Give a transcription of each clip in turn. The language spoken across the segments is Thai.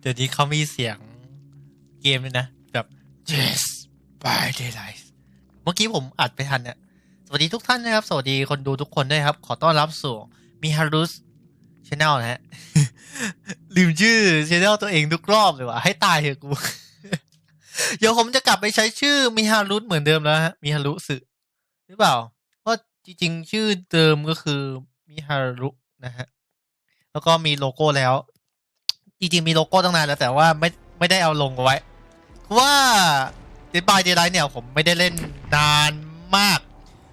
เดี๋ยวนี้เขามีเสียงเกมเลยนะ แบบ yes by daylight เมื่อกี้ผมอัดไปทันเนี่ยสวัสดีทุกท่านนะครับ สวัสดีคนดูทุกคนด้วยครับ ขอต้อนรับสู่มิฮารุสชแนลนะฮะ ลืมชื่อชแนลตัวเองทุกรอบเลยว่ะ ให้ตายเถอะกู เดี๋ยวผมจะกลับไปใช้ชื่อมิฮารุสเหมือนเดิมแล้วฮะมิฮารุสึหรือเปล่าเพราะจริงๆ ชื่อเดิมก็คือมิฮารุนะฮะ แล้วก็มีโลโก้แล้ว จริงๆมีโลโก้ตั้งนานแล้วแต่ว่าไม่ไม่ได้เอาลงเอาไว้เพราะว่า Dead by Daylight เนี่ยผมไม่ได้เล่นนานมาก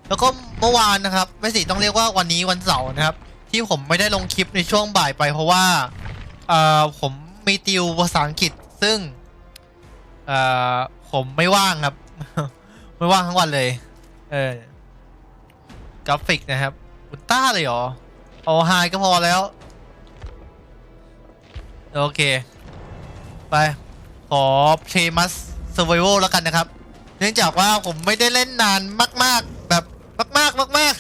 แล้วก็เมื่อวานนะครับไม่สิต้องเรียกว่าวันนี้วันเสาร์นะครับ ที่ผมไม่ได้ลงคลิปในช่วงบ่ายไปเพราะว่าเอ่อผมมีติวภาษาอังกฤษซึ่งเอ่อผมไม่ว่างครับ ไม่ว่างทั้งวันเลย เออกราฟิกนะครับอุลต้าเลยเหรอเอาไฮก็พอแล้ว โอเค ไป ขอ Play Must Survival แล้วกันนะครับ เนื่องจากว่าผมไม่ได้เล่นนานมาก ๆ แบบมาก ๆ มาก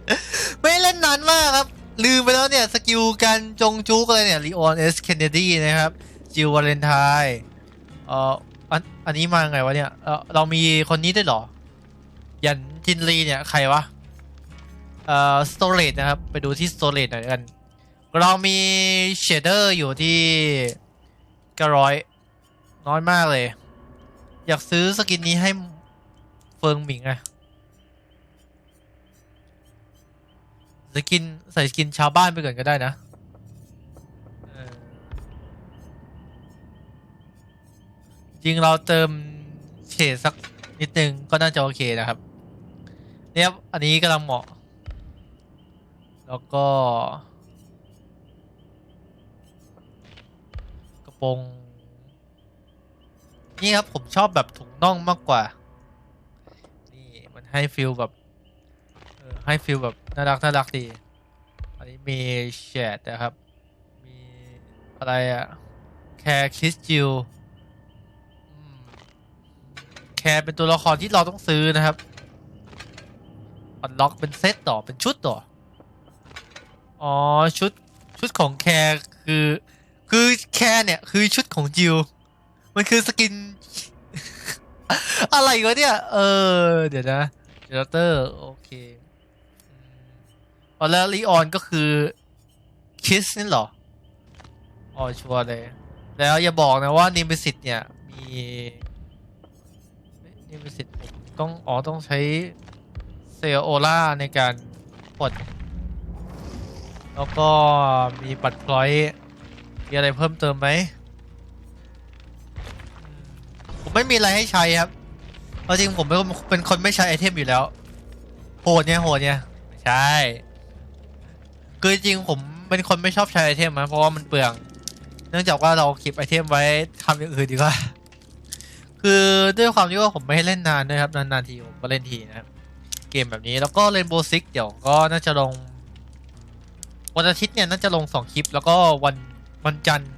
ๆ ไม่เล่นนานมากครับ ลืมไปแล้วเนี่ย สกิลการจงจุกอะไรเนี่ย l ีออนเอสเคนเนดีนะครับ จิววาเลนไทน์เอ่ออันอันนี้มาไงวะเนี่ยเออเรามีคนนี้ด้วยเหรอ ยันจินลีเนี่ย ใครวะ เอ่อสโตร g นะครับ ไปดูที่สโตร g หน่อยกัน เรามีเชดเดอร์อยู่ที่กร้อย น้อยมากเลย อยากซื้อสกินนี้ให้เฟิงหมิงอะสกินใส่สกินชาวบ้านไปก่อนก็ได้นะจริงเราเติมเฉดสักนิดนึงก็น่าจะโอเคนะครับ เนี่ยอันนี้กำลังเหมาะ แล้วก็ กระ โปรงนี่ครับผมชอบแบบถุงน่องมากกว่า นี่มันให้ฟิลแบบให้ฟิลแบบน่ารักน่ารักดี อันนี้มีแชดนะครับ มีอะไรอะแคร์คิสจิลแคร์เป็นตัวละครที่เราต้องซื้อนะครับอันล็อกเป็นเซตต่อเป็นชุดต่อ อ๋อชุดชุดของแคร์คือ คือแคร์เนี่ยคือชุดของจิว มันคือสกิน อะไรวะเนี่ย เออ เดี๋ยวนะเดลเตอร์โอเคอ๋อแล้วลีออนก็คือคิสนี่หรอ อ๋อชัวร์เลย แล้วอย่าบอกนะว่านิมิสิตเนี่ย มีนิมิสิตต้องอ๋อต้องใช้เซลโอล่าในการกดแล้วก็มีบัตรพลอย มีอะไรเพิ่มเติมไหมผมไม่มีอะไรให้ใช้ครับเอาจริงผมเป็นคนไม่ใช้ไอเทมอยู่แล้ว โหดเนี่ยโหดเนี่ยใช่คือจริงผมเป็นคนไม่ชอบใช้ไอเทมนะเพราะว่ามันเปลือง เนื่องจากว่าเราเก็บไอเทมไว้ทำอย่างอื่นดีกว่า คือด้วยความที่ว่าผมไม่ให้เล่นนานด้วยครับนานๆทีผมก็เล่นทีนะครับเกมแบบนี้แล้วก็เรนโบซิกเดี๋ยวก็น่าจะลงวันอาทิตย์เนี่ยน่าจะลงสองคลิป แล้วก็วัน วันจันทร์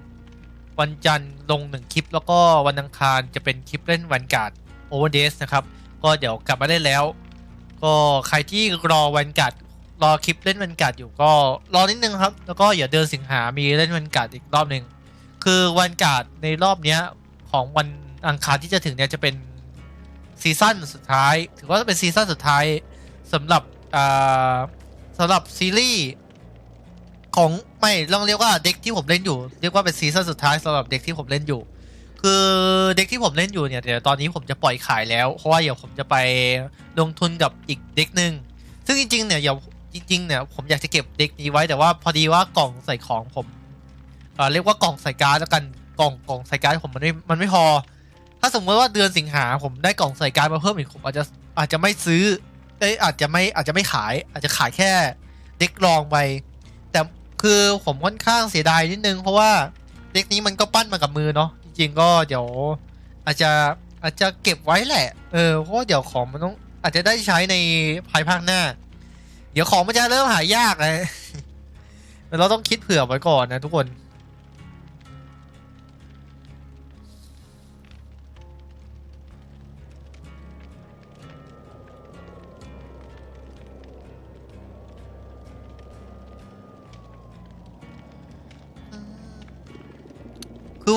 วันจันทร์ลงหนึ่งคลิป แล้วก็วันอังคารจะเป็นคลิปเล่นวันการ์ดโอเวอร์เดสนะครับ ก็เดี๋ยวกลับมาได้แล้ว ก็ใครที่รอวันการ์ดรอคลิปเล่นวันการ์ดอยู่ก็รอนิดนึงครับ แล้วก็อย่าเดือนสิงหามีเล่นวันการ์ดอีกรอบหนึ่งคือวันการ์ดในรอบเนี้ยของวันอังคารที่จะถึงเนี่ยจะเป็นซีซั่นสุดท้าย ถือว่าเป็นซีซั่นสุดท้ายสำหรับอ่าสำหรับซีรีส์ ของไม่ต้องเรียกว่าเด็กที่ผมเล่นอยู่เรียกว่าเป็นซีซั่นสุดท้ายสำหรับเด็กที่ผมเล่นอยู่ คือเด็กที่ผมเล่นอยู่เนี่ยเดี๋ยวตอนนี้ผมจะปล่อยขายแล้วเพราะว่าเดี๋ยวผมจะไปลงทุนกับอีกเด็กหนึ่งซึ่งจริงๆเนี่ยเดี๋ยวจริงๆเนี่ยผมอยากจะเก็บเด็กนี้ไว้แต่ว่าพอดีว่ากล่องใส่ของผมเอ่อเรียกว่ากล่องใส่การ์ดแล้วกันกล่องกล่องใส่การ์ดผมมันไม่มันไม่พอ ถ้าสมมติว่าเดือนสิงหาผมได้กล่องใส่การ์ดมาเพิ่มอีกผมอาจจะอาจจะไม่ซื้อเอ้ยอาจจะไม่อาจจะไม่ขาย อาจจะขายแค่เด็กลองไป คือผมค่อนข้างเสียดายนิดนึง เพราะว่าเด็กนี้มันก็ปั้นมากับมือเนาะจริงๆก็เดี๋ยว อาจจะอาจจะเก็บไว้แหละ เออเพราะเดี๋ยวของมันต้องอาจจะได้ใช้ในภายภาคหน้า เดี๋ยวของมันจะเริ่มหายากเลยเราต้องคิดเผื่อไว้ก่อนนะทุกคน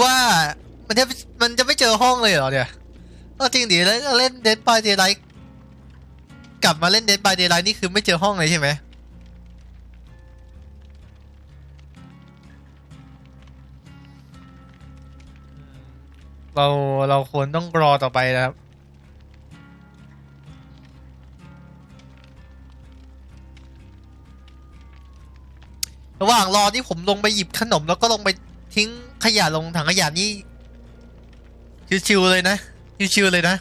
คือมันจะมันจะไม่เจอห้องเลยเหรอเนี่ยก็จริงดิแล้วเล่นเดนบายเดย์ไลท์กลับมาเล่นเดนบายเดย์ไลท์นี่คือไม่เจอห้องเลยใช่ไหมเราเราควรต้องรอต่อไปนะครับระหว่างรอที่ผมลงไปหยิบขนมแล้วก็ลงไป ทิ้งขยะลงถังขยะนี่ชิวๆเลยนะชิวๆเลยนะ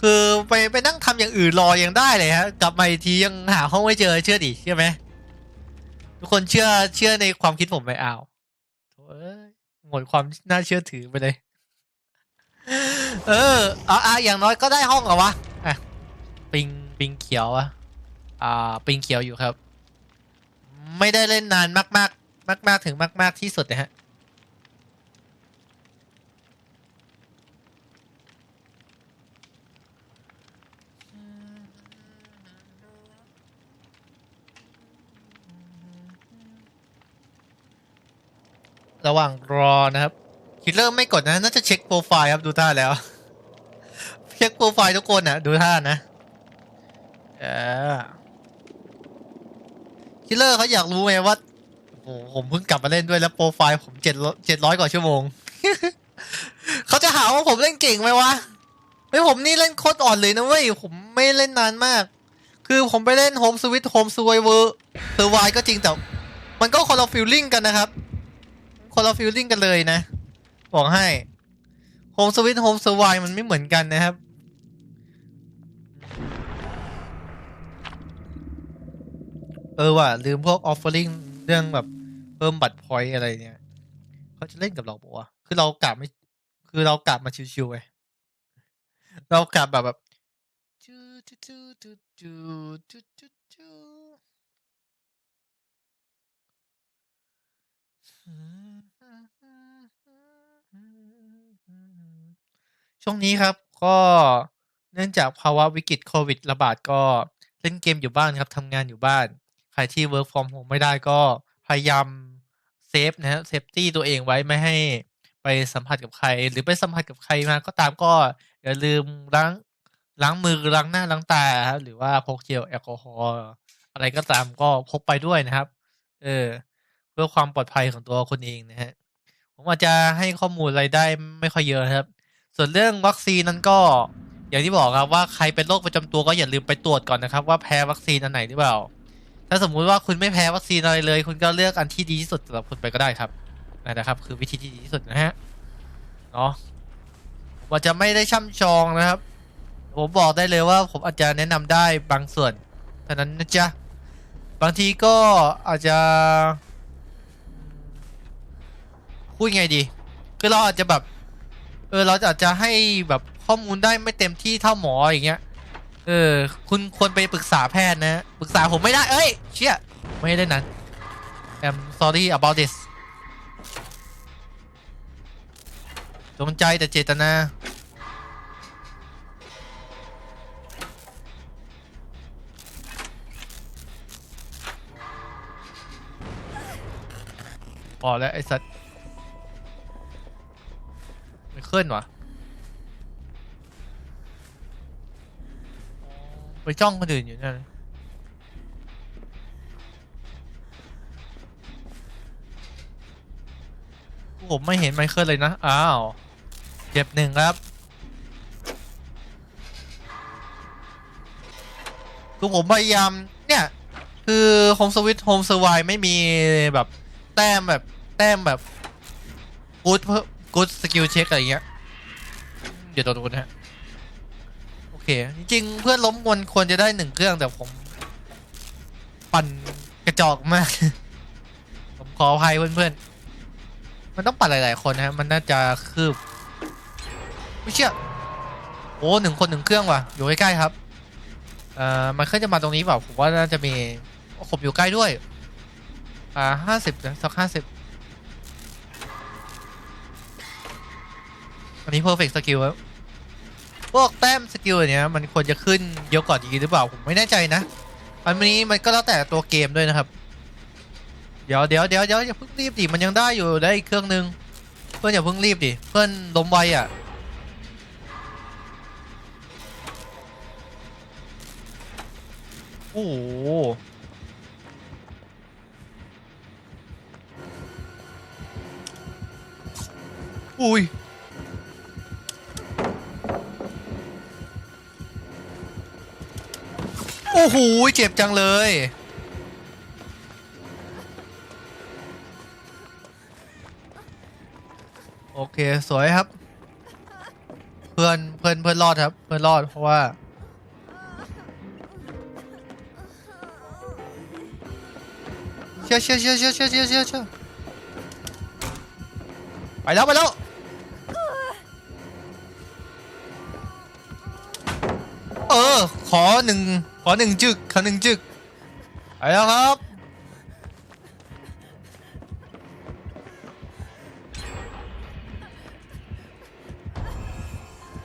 คือไปไปนั่งทำอย่างอื่นรอยังได้เลยฮะกลับมาอีกทียังหาห้องไม่เจอเชื่อดิเชื่อไหมทุกคนเชื่อเชื่อในความคิดผมไหมอ้าวโหมดความน่าเชื่อถือไปเลย เออเอาอะอย่างน้อยก็ได้ห้องเหรอวะอะปิงปิงเขียวอะอ่าปิงเขียวอยู่ครับ ไม่ได้เล่นนานมาก มากมากมากๆถึงมากมาก ๆ ที่สุดนะฮะระหว่างรอนะครับ คิดเริ่มไม่กดนะ น่าจะเช็คโปรไฟล์ครับ ดูท่าแล้ว เช็คโปรไฟล์ทุกคนนะดูท่านะเออคิลเลอร์เขาอยากรู้ไงว่า ผมเพิ่งกลับมาเล่นด้วยแล้วโปรไฟล์ผมเจ็ดเจ็ดร้อยกว่าชั่วโมง เขาจะหาว่าผมเล่นเก่งไหมวะเฮ้ยผมนี่เล่นโคตรอ่อนเลยนะเว้ย ผมไม่เล่นนานมาก คือผมไปเล่นโฮมสวิตโฮมสว i เวอร์เซอร์ไวก็จริงแต่ มันก็คนละฟิลลิ่งกันนะครับ คนละฟิลลิ่งกันเลยนะ บอกให้โฮมสวิตโฮมสว i มันไม่เหมือนกันนะครับเออว่ะลืมพวกออฟเฟอร์ลิงเรื่องแบบ เพิ่มบัตรพอยต์อะไรเนี่ยเขาจะเล่นกับเราปะวะคือเรากลับไม่ คือเรากลับมาชิวๆไงเรากลับแบบแบบจูจูจูจูจูจูจูจูช่วงนี้ครับ ก็เนื่องจากภาวะวิกฤตโควิด ระบาดก็เล่นเกมอยู่บ้านครับทำงานอยู่บ้าน ใครที่ work from home ไม่ได้ก็พยายาม เซฟนะฮะเซฟตี้ตัวเองไว้ไม่ให้ไปสัมผัสกับใคร หรือไปสัมผัสกับใครมาก็ตามก็อย่าลืมล้างล้างมือล้างหน้าล้างตาครับหรือว่าพกเจลแอลกอฮอล์อะไรก็ตามก็พกไปด้วยนะครับ เออ เพื่อความปลอดภัยของตัวคนเองนะฮะผมอาจจะให้ข้อมูลอะไรได้ไม่ค่อยเยอะนะครับ ส่วนเรื่องวัคซีนนั้นก็ อย่างที่บอกครับว่าใครเป็นโรคประจำตัวก็อย่าลืมไปตรวจก่อนนะครับ ว่าแพ้วัคซีนอันไหนหรือเปล่า ถ้าสมมุติว่าคุณไม่แพ้วัคซีนอะไรเลย คุณก็เลือกอันที่ดีที่สุดสำหรับคุณไปก็ได้ครับนะครับ คือวิธีที่ดีที่สุดนะฮะเนาะผมอาจจะไม่ได้ช่ำชองนะครับ ผมบอกได้เลยว่าผมอาจจะแนะนำได้บางส่วนเท่านั้นนะจ๊ะบางทีก็อาจจะพูดไงดี คือเราอาจจะแบบ เออ เราอาจจะให้แบบข้อมูลได้ไม่เต็มที่เท่าหมออย่างเงี้ย เออ คุณควรไปปรึกษาแพทย์นะ ปรึกษาผมไม่ได้ เอ้ย เชี่ย ไม่ได้นั้น I'm sorry about this จงใจแต่เจตนาพอแล้วไอ้สัตว์ไม่เคลื่อนวะ ไปจ้องคนอื่นอยู่นั่นผมไม่เห็นไมเคิลเลยนะ อ้าว เจ็บหนึ่งครับคือผมพยายาม เนี่ย คือโฮมสวิตโฮมเซอร์ไม่มีแบบ แต้มแบบ แต้มแบบกูดกูดสกิลเช็คอะไรเงี้ย เดี๋ยวโดนโดนฮะ เค จริงเพื่อนล้มวรควรจะได้หนึ่งเครื่องแต่ผม ปั่นกระจอกมาก ผมขออภัยเพื่อนๆ มันต้องปั่นหลายๆคนนะมันน่าจะคืบ ไม่เชื่อ โอ้หนึ่งคนหนึ่งเครื่องว่ะ อยู่ใกล้ๆครับ เอ่อ มันเคยจะมาตรงนี้เปล่า ผมว่าน่าจะมีผมอยู่ใกล้ด้วย อ่าห้าสิบสักห้าสิบอันนี้ perfect skill ครับ พวกแต้มสกิลเนี้ยมันควรจะขึ้นเยอะกว่านี้หรือเปล่าผมไม่แน่ใจนะอันนี้มันก็แล้วแต่ตัวเกมด้วยนะครับ เดี๋ยวเดี๋ยวเดี๋ยวเดี๋ยวอย่าเพิ่งรีบดิมันยังได้อยู่ได้อีกเครื่องหนึ่งเพื่อนอย่าเพิ่งรีบดิเพื่อนล้มไวอะโอ้โหอุ้ย อ้โหเจ็บจังเลย โอเค สวยครับ เพื่อนเพื่อนเพื่อนรอดครับ เพื่อนรอดเพราะว่าเชื่อเชื่อเชื่อเชื่อเชื่อเชื่อเชื่อเชื่อไปแล้วไปแล้วเออ ขอหนึ่ง อหนึ่งจึกขอหนึ่งจึกไปแล้วครับ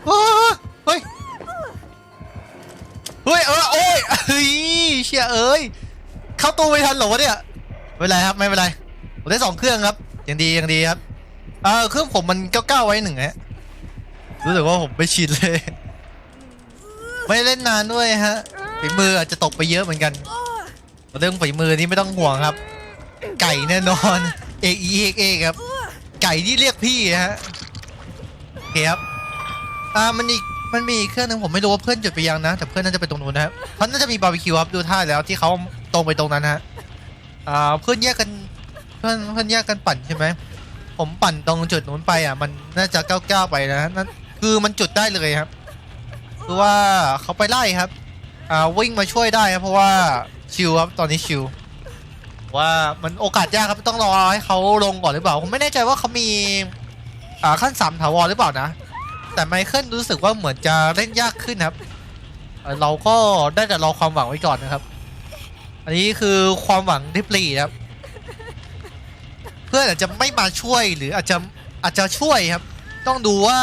เฮ้ย เฮ้ย เออโอ้ยเฮ้ยเชี่ยเอ้ย เข้าตู้ไม่ทันเหรอวะเนี่ย ไม่เป็นไรครับ ไม่เป็นไร ผมได้สองเครื่องครับ ยังดียังดีครับ เออเครื่องผมมันเก้าเก้าไว้หนึ่งฮะ รู้สึกว่าผมไม่ชินเลย ไม่เล่นนานด้วยฮะ ฝีมืออาจจะตกไปเยอะเหมือนกัน เรื่องฝีมือนี่ไม่ต้องห่วงครับ ไก่แน่นอนเอกเอกเอกครับ ไก่ที่เรียกพี่ฮะโอเคครับอ่ามันอีกมันมีเครื่องหนึงผมไม่รู้ว่าเพื่อนจุดไปยังนะ แต่เพื่อนน่าจะไปตรงนู้นนะครับเขาน่าจะมีบาร์บีคิวครับดูท่าแล้วที่เขาตรงไปตรงนั้นฮะอ่าเพื่อนแยกกันเพื่อนเพื่อนแยกกันปั่นใช่ไหมผมปั่นตรงจุดนู้นไปอะ มันน่าจะก้าวก้าวไปนะนั่นคือมันจุดได้เลยครับ คือว่าเขาไปไล่ครับ อ่าวิ่งมาช่วยได้ครับเพราะว่าชิวครับตอนนี้ชิว ว่ามันโอกาสยากครับต้องรอให้เขาลงก่อนหรือเปล่าผมไม่แน่ใจว่าเขามีอ่าขั้นสามถาวรหรือเปล่านะ แต่ไมเคิลรู้สึกว่าเหมือนจะเล่นยากขึ้นครับเเราก็ได้แต่รอความหวังไว้ก่อนนะครับ อันนี้คือความหวังริบลีครับ เพื่อนอาจจะไม่มาช่วยหรืออาจจะอาจจะช่วยครับ ต้องดูว่า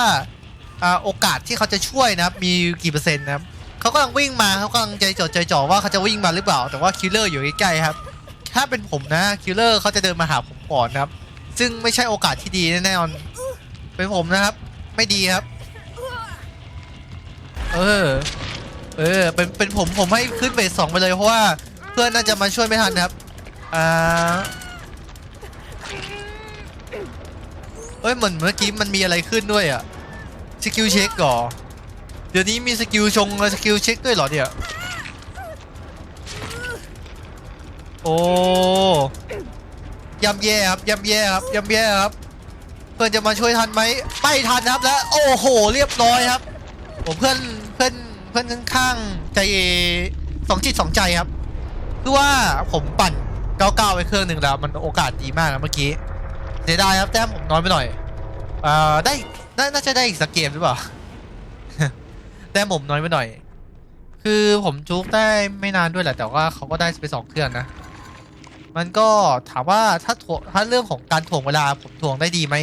อ่าโอกาสที่เขาจะช่วยนะครับ มีกี่เปอร์เซ็นต์นะครับ เขากำลังวิ่งมาเขากำลังใจจดใจจ่อว่าเขาจะวิ่งมาหรือเปล่า แต่ว่าคิลเลอร์อยู่ใกล้ๆครับ ถ้าเป็นผมนะคิลเลอร์เขาจะเดินมาหาผมก่อนครับ ซึ่งไม่ใช่โอกาสที่ดีแน่นอน เป็นผมนะครับ ไม่ดีครับ เออ เออ เป็น เป็นผม ผมให้ขึ้นเบสสองไปเลยเพราะว่าเพื่อนน่าจะมาช่วยไม่ทันครับ อ่าเอ้ยเหมือนเมื่อกี้มันมีอะไรขึ้นด้วยอะสกิลเช็คก่อ เดี๋ยวนี้มีสกิลชงและสกิลเช็คด้วยเหรอเนี่ย โอ้ยำแย่ครับยำแย่ครับยำแย่ครับ เพื่อนจะมาช่วยทันไหมไม่ทันครับแล้ว โอ้โห เรียบร้อยครับผมเพื่อนเพื่อนเพื่อนข้างๆใจสองจิตสองใจครับคือว่าผมปั่นเก้าเก้าไปเครื่องหนึ่งแล้ว มันโอกาสดีมากนะเมื่อกี้เสียดายครับแต้มผมน้อยไปหน่อยเอ่าได้น่าน่าจะได้อีกสักเกมหรือเปล่า แต้มผมน้อยไปหน่อย คือผมจุกได้ไม่นานด้วยแหละ แต่ว่าเขาก็ได้ไปสองเครื่องนะ มันก็ถามว่าถ้าถ่วงถ้าเรื่องของการถ่วงเวลาผมถ่วงได้ดีไหม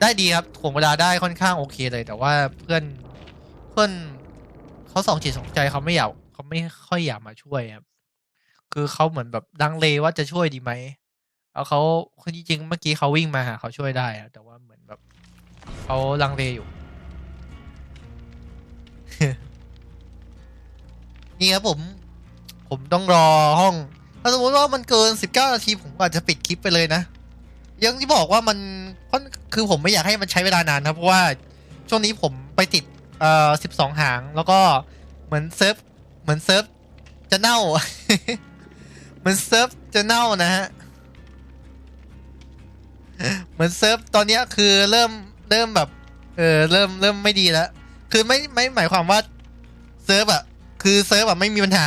ได้ดีครับถ่วงเวลาได้ค่อนข้างโอเคเลย แต่ว่าเพื่อนเพื่อนเขาสองจิตสองใจเขาไม่อยากเขาไม่ค่อยอยากมาช่วยครับ คือเขาเหมือนแบบดังเลว่าจะช่วยดีไหมแล้วเขาคือจริงๆเมื่อกี้เขาวิ่งมาหาเขาช่วยได้แต่ว่าเหมือนแบบเขาลังเลอยู่ นี่ครับผม ผมต้องรอห้อง ถ้าสมมติว่ามันเกิน 19 นาที ผมอาจจะปิดคลิปไปเลยนะ ยังที่บอกว่ามันคือผมไม่อยากให้มันใช้เวลานานครับเพราะว่าช่วงนี้ผมไปติดเอ่อ12 หาง แล้วก็เหมือนเซิร์ฟเหมือนเซิร์ฟจะเน่าเหมือนเซิร์ฟจะเน่านะฮะเหมือนเซิร์ฟตอนนี้คือเริ่มเริ่มแบบ เออเริ่มเริ่มไม่ดีแล้ว คือไม่ไม่หมายความว่าเซิร์ฟอะคือเซิร์ฟอะไม่มีปัญหา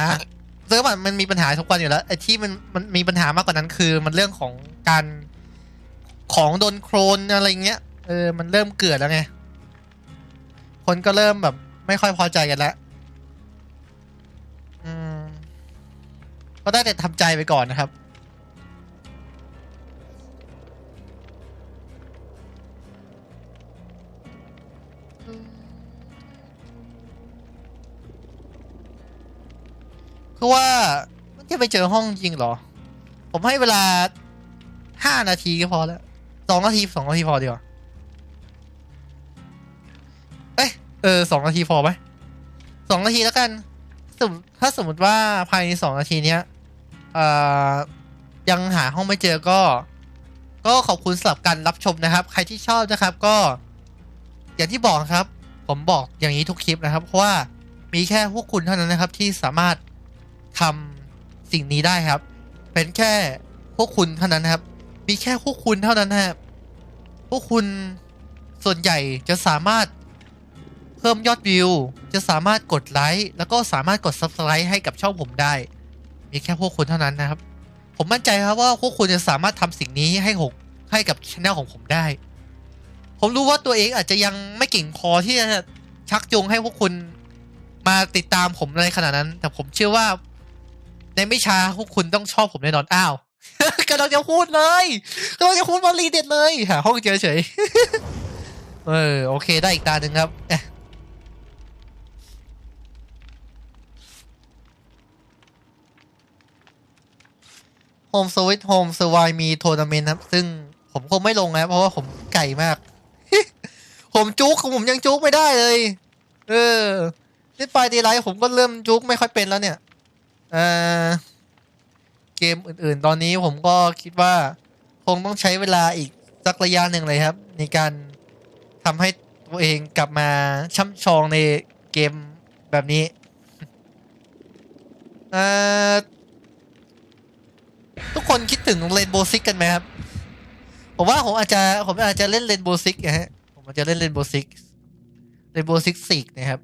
เซิร์ฟอะมันมีปัญหาทุกวันอยู่แล้วไอ้ที่มันมันมีปัญหามากกว่านั้นคือมันเรื่องของการของโดนโครนอะไรเงี้ยเออมันเริ่มเกิดแล้วไง คนก็เริ่มแบบ ไม่ค่อยพอใจกันแล้วอืมก็ได้แต่ทำใจไปก่อนนะครับ คือว่ามันจะไปเจอห้องจริงเหรอ ผมให้เวลาห้านาทีก็พอแล้วสองนาทีสองนาทีพอดีกว่าเอ้ยเออสองนาทีพอไหมสองนาทีแล้วกันสมถ้าสมมติว่าภายในสองนาทีเนี้ยเอ่อยังหาห้องไม่เจอก็ ก็ขอบคุณสำหรับการรับชมนะครับ ใครที่ชอบนะครับก็ อย่างที่บอกครับ ผมบอกอย่างนี้ทุกคลิปนะครับ เพราะว่ามีแค่พวกคุณเท่านั้นนะครับที่สามารถ ทำสิ่งนี้ได้ครับ เป็นแค่พวกคุณเท่านั้นครับ มีแค่พวกคุณเท่านั้นครับพวกคุณส่วนใหญ่จะสามารถเพิ่มยอดวิว จะสามารถกดไลค์แล้วก็สามารถกด subscribe ให้กับช่องผมได้ มีแค่พวกคุณเท่านั้นนะครับ ผมมั่นใจครับว่าพวกคุณจะสามารถทำสิ่งนี้ให้ผมให้กับช anel ของผมได้ ผมรู้ว่าตัวเองอาจจะยังไม่เก่งพอที่จะชักจูงให้พวกคุณมาติดตามผมในขนาดนั้น แต่ผมเชื่อว่า ในไม่ช้าพวกคุณต้องชอบผมแน่นอนอ้าวกำลังจะพูดเลยกำลังจะพูดวลีเด็ดเลยหาห้องเจอเฉยเออโอเคได้อีกตาหนึ่งครับโฮมสวิตโฮมสวายมีทัวร์นาเมนต์ครับ ซึ่งผมคงไม่ลงนะเพราะว่าผมไก่มาก ผมจุกผมยังจุกไม่ได้เลย เออนี่ปลายดีไลท์ผมก็เริ่มจุกไม่ค่อยเป็นแล้วเนี่ย เกมอื่นๆ ตอนนี้ผมก็คิดว่าคงต้องใช้เวลาอีกสักระยะหนึ่งเลยครับ ในการทำให้ตัวเองกลับมาช่ำชองในเกมแบบนี้เออทุกคนคิดถึงเรนโบว์ซิกกันไหมครับ ผมว่าผมอาจจะผมอาจจะเล่นเรนโบว์ซิกนะฮะผมอาจจะเล่นเรนโบว์ซิกเรนโบว์ซิกซิกนะครับ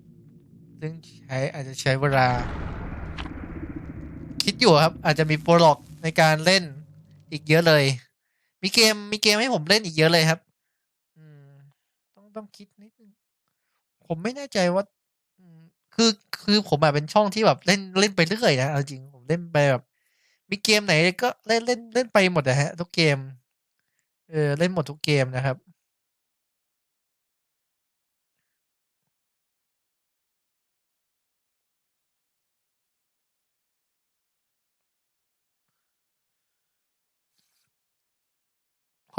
ซึ่งใช้อาจจะใช้เวลา คิดอยู่ครับ อาจจะมีโปรล็อกในการเล่นอีกเยอะเลย มีเกมมีเกมให้ผมเล่นอีกเยอะเลยครับ อืม ต้องต้องคิดนิดนึงผมไม่แน่ใจว่าคือคือผมแบบเป็นช่องที่แบบเล่นเล่นไปเรื่อยนะเอาจริงผมเล่นไปแบบ มีเกมไหนก็เล่นเล่นเล่นไปหมดนะฮะ ทุกเกม เออเล่นหมดทุกเกมนะครับ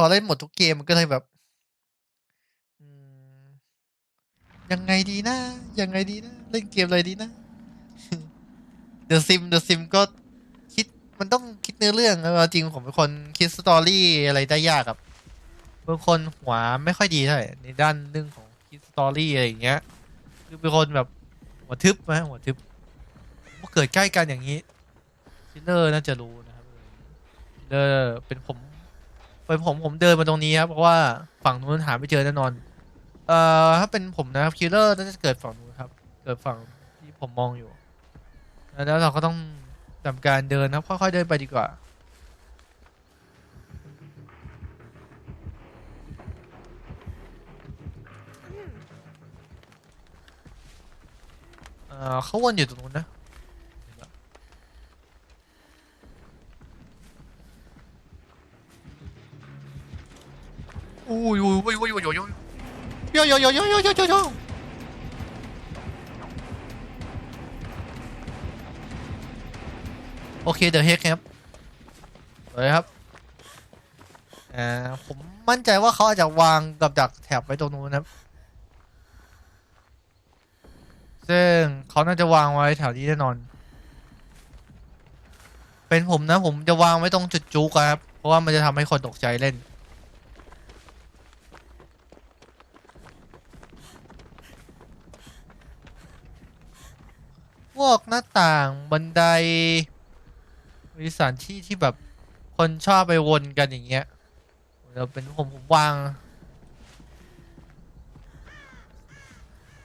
อเล่นหมดทุกเกมมันก็เลยแบบยังไงดีนะ ยังไงดีนะ เล่นเกมอะไรดีนะเดอะซิมเดอะซิมก็คิดมันต้องคิดเนื้อเรื่องนะเอาจริงผมเป็นคนคิดสตอรี่อะไรได้ยากครับเป็นคนหัวไม่ค่อยดีเท่าไหร่ในด้านเรื่องของคิดสตอรี่อะไรอย่างเงี้ยคือเป็นคนแบบหัวทึบนะหัวทึบพอเกิดใกล้กันอย่างนี้คิลเลอร์น่าจะรู้นะครับคิลเลอร์เป็นผม ผมผมเดินมาตรงนี้ครับเพราะว่าฝั่งนู้นหาไม่เจอแน่นอน เอ่อถ้าเป็นผมนะครับคิลเลอร์น่าจะเกิดฝั่งนู้นครับ เกิดฝั่งที่ผมมองอยู่ แล้วเราก็ต้องทำการเดินนะครับค่อยๆเดินไปดีกว่าเอ่อเขาวนอยู่ตรงนู้นนะ Uy, uy, uy, uy, uy, uy, uy. Yo, yo, yo, yo, yo, yo, yo, yo. โอเคเดี๋ยวเฮกครับเลยครับอ่าผมมั่นใจว่าเขาอาจจะวางกับดักแถบไว้ตรงนู้นครับ ซึ่งเขาน่าจะวางไว้แถวนี้แน่นอน เป็นผมนะผมจะวางไว้ตรงจุดจุกครับ เพราะว่ามันจะทำให้คนตกใจเล่น วกหน้าต่างบันไดมีสถานที่ที่แบบคนชอบไปวนกันอย่างเงี้ยเดี๋ยวเป็นผมผมวาง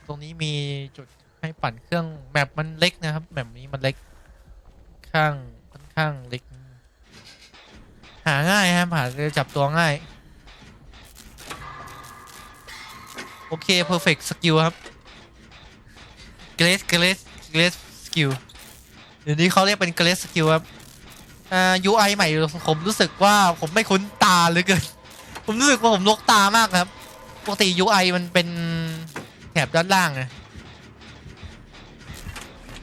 ตรงนี้มีจุดให้ปั่นเครื่องแมปมันเล็กนะครับแมปนี้มันเล็กข้างค่อนข้างเล็ก หาง่ายครับหาจับตัวง่าย โอเค perfect skill ครับ great great great skill เเดี๋ยวนี้เขาเรียกเป็น great skill ครับอ่า UI ใหม่ผมรู้สึกว่าผมไม่คุ้นตาเลยเกิน ผมรู้สึกว่าผมลกตามากครับ ปกติ UI มันเป็นแถบด้านล่างไง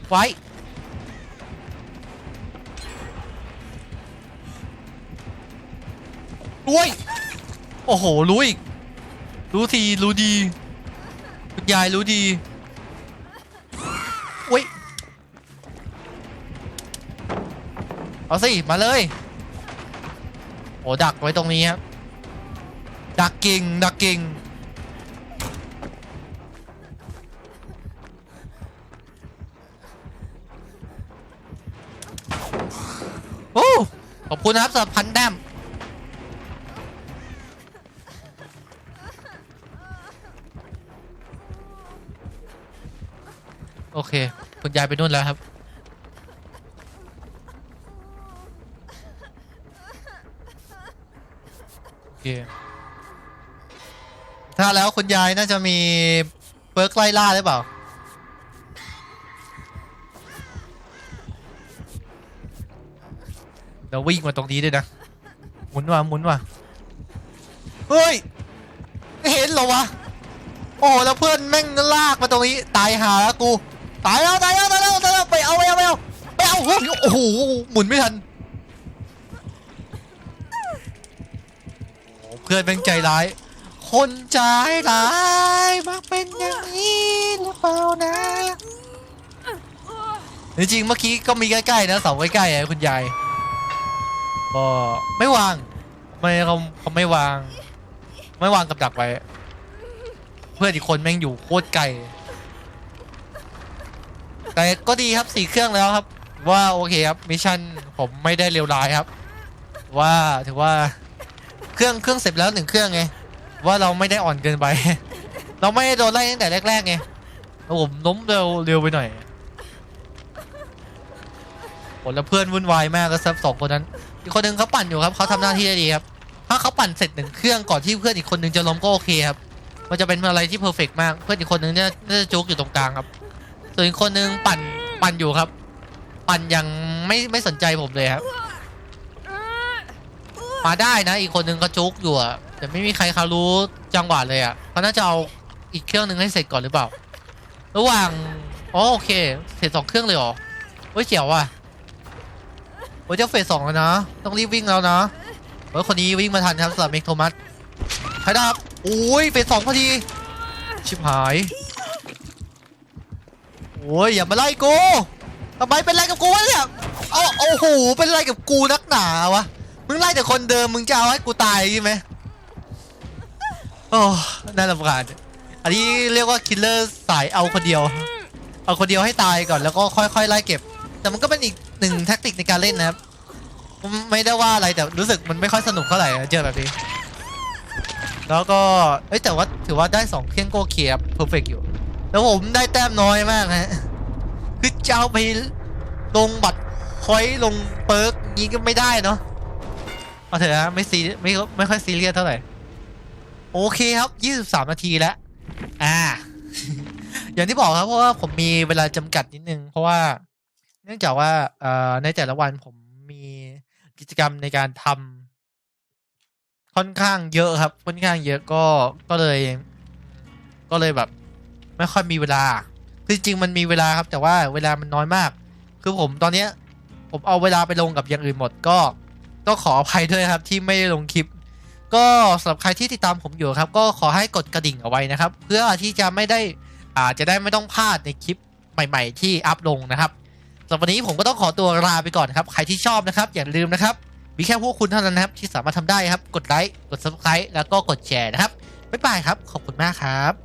ไว้ด้ยโอ้โห รู้อีก รู้ที รู้ดีคุณยายรู้ดี เอาสิ มาเลย โอ้ดักไว้ตรงนี้ครับ ดักกิ่ง ดักกิ่ง โอ้ ขอบคุณนะครับสำหรับพันแต้มโอเค คุณยายไปนู่นแล้วครับ โอ เคถ้าแล้วคุณยายน่าจะมีเปิร์กไล่ล่าหรือเปล่าเดี๋ยววิ่งมาตรงนี้ด้วยนะ หมุนว่ะหมุนว่ะ เฮ้ย เห็นเหรอวะ โอ้แล้วเพื่อนแม่งลากมาตรงนี้ ตายหาแล้วกู ตายแล้วตายแล้วตายแล้วตายแล้วไปเอาไปเอาไปเอาไปเอาโอ้โหหมุนไม่ทัน เพื่อนแม่งใจร้าย คนใจร้ายมักเป็นอย่างนี้หรือเปล่านะจริงๆเมื่อกี้ก็มีใกล้ๆนะเสาใกล้ๆอะคุณยายก็ไม่วางไม่เขาเขาไม่วาง ไม่วางกับดักไว้เพื่อนอีกคนแม่งอยู่โคตรไกลแต่ก็ดีครับสี่เครื่องแล้วครับ ว่าโอเคครับมิชชั่นผมไม่ได้เลวร้ายครับ ว่าถือว่า เครื่องเครื่องเสร็จแล้วหนึ่งเครื่องไงว่าเราไม่ได้อ่อนเกินไป เราไม่ได้โดนไล่ตั้งแต่แรกๆไงแล้วผมล้มเร็วเร็วไปหน่อยโหแล้วเพื่อนวุ่นวายมากก็ซับสองคนนั้น อีกคนนึงเขาปั่นอยู่ครับเขาทำหน้าที่ได้ดีครับถ้าเขาปั่นเสร็จหนึ่งเครื่องก่อนที่เพื่อนอีกคนนึงจะล้มก็โอเคครับมันจะเป็นอะไรที่เพอร์เฟกมาก เพื่อนอีกคนนึงเนี่ยน่าจะจุกอยู่ตรงกลางครับ ส่วนอีกคนนึงปั่นปั่นอยู่ครับ ปั่นยังไม่ไม่สนใจผมเลยครับ มาได้นะ อีกคนนึงก็จุกอยู่อะแต่ไม่มีใครเขารู้จังหวะเลยอะเขาน่าจะเอาอีกเครื่องหนึ่งให้เสร็จก่อนหรือเปล่า ระหว่างอ๋อโอเค เสร็จสองเครื่องเลยเหรอเฮ้ยเจ๋วว่ะโอ้ยจะเฟสสองแล้วนะ ต้องรีบวิ่งแล้วนะเฮ้ยคนนี้วิ่งมาทันครับสำหรับเมกโทมัสใครับโอ้ยเฟสสองพอดี ชิบหาย โอ้ยอย่ามาไล่กูทำไมเป็นไรกับกูวะเนี่ยเอาโอ้โหเป็นไรกับกูนักหนาวะ มึงไล่แต่คนเดิมมึงจะเอาให้กูตายใช่ไหมโอ้น่ารำคาญอันนี้เรียกว่าคิลเลอร์สายเอาคนเดียว เอาคนเดียวให้ตายก่อนแล้วก็ค่อยๆไล่เก็บ แต่มันก็เป็นอีกหนึ่งแท็กติกในการเล่นนะครับ ไม่ได้ว่าอะไรแต่รู้สึกมันไม่ค่อยสนุกเท่าไหร่เจอแบบนี้ แล้วก็เอ้ยแต่ว่าถือว่าได้สองเครื่องโกเคียร์เพอร์เฟกอยู่ แล้วผมได้แต้มน้อยมากนะฮะ คือจะเอาไปลงบัตรพอยลงเปิร์กงี้ก็ไม่ได้เนาะ เอาเถอะนะไม่ซีไม่ไม่ค่อยซีเรียสเท่าไหร่ โอเคครับ23นาทีแล้ว อ่า อย่างที่บอกครับ เพราะว่าผมมีเวลาจำกัดนิดนึง เพราะว่า เนื่องจากว่าเอ่อในแต่ละวันผมมีกิจกรรมในการทำค่อนข้างเยอะครับ ค่อนข้างเยอะก็ก็เลย ก็เลยแบบ ไม่ค่อยมีเวลาคือจริงมันมีเวลาครับ แต่ว่าเวลามันน้อยมาก คือผมตอนเนี้ย ผมเอาเวลาไปลงกับอย่างอื่นหมดก็ ก็ขออภัยด้วยครับที่ไม่ได้ลงคลิป ก็สำหรับใครที่ติดตามผมอยู่ครับ ก็ขอให้กดกระดิ่งเอาไว้นะครับ เพื่อที่จะไม่ได้อาจจะได้ไม่ต้องพลาดในคลิปใหม่ ๆ ที่อัพลงนะครับสำหรับวันนี้ผมก็ต้องขอตัวลาไปก่อนครับ ใครที่ชอบนะครับ อย่าลืมนะครับมีแค่พวกคุณเท่านั้นนะครับที่สามารถทำได้ครับ กดไลค์ กด subscribe แล้วก็กดแชร์นะครับ บ๊ายบายครับ ขอบคุณมากครับ